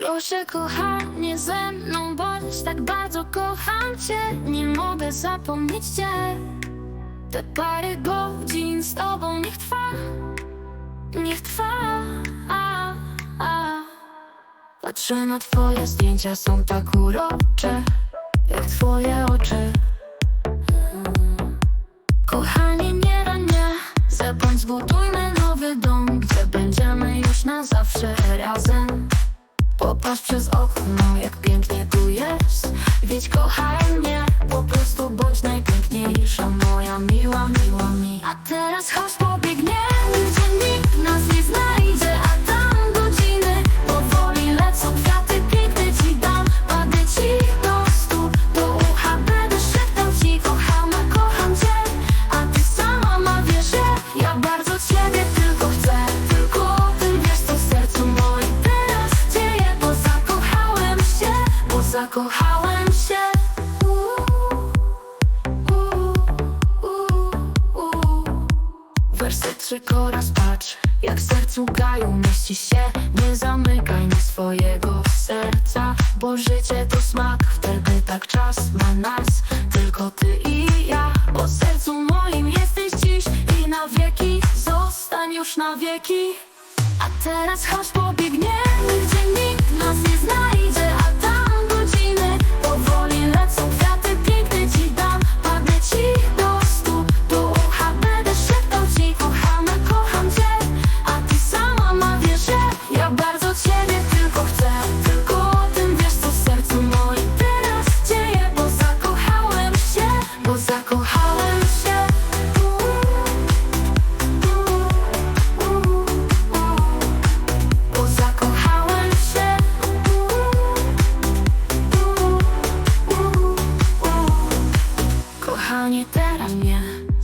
Proszę kochanie ze mną bądź tak bardzo kocham cię. Nie mogę zapomnieć cię. Te parę godzin z tobą niech trwa. Niech trwa. A, a. Patrzę na twoje zdjęcia, są tak urocze Jak twoje oczy. Kochanie, nie rania Zabądź, zbudujmy nowy dom Gdzie będziemy już na zawsze razem Popatrz przez okno, jak pięknie tu jest. Wiedź, kochaj mnie zakochałem się. Uuu. Werset trzy koraz patrz Jak w sercu gaju mieści się. Nie zamykaj mi swojego serca Bo życie to smak. Wtedy tak czas ma nas Tylko ty i ja. Bo sercu moim jesteś dziś I na wieki. Zostań już na wieki. A teraz chodź pobiegniemy Gdzie nikt nas nie znajdzie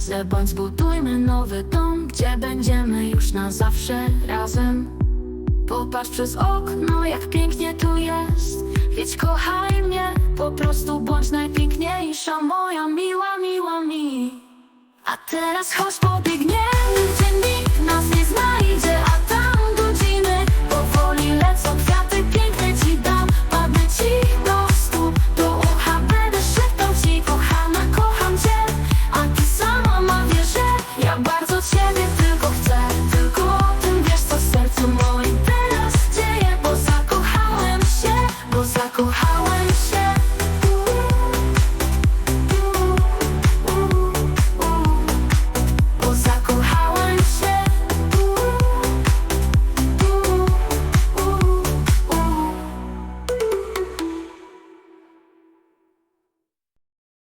mnie Zebądź, zbudujmy nowy dom Gdzie będziemy już na zawsze razem. Popatrz przez okno, jak pięknie tu jest. Wiedź, kochaj mnie Po prostu bądź najpiękniejsza Moja miła, miła mi. A teraz chodź pobiegniemy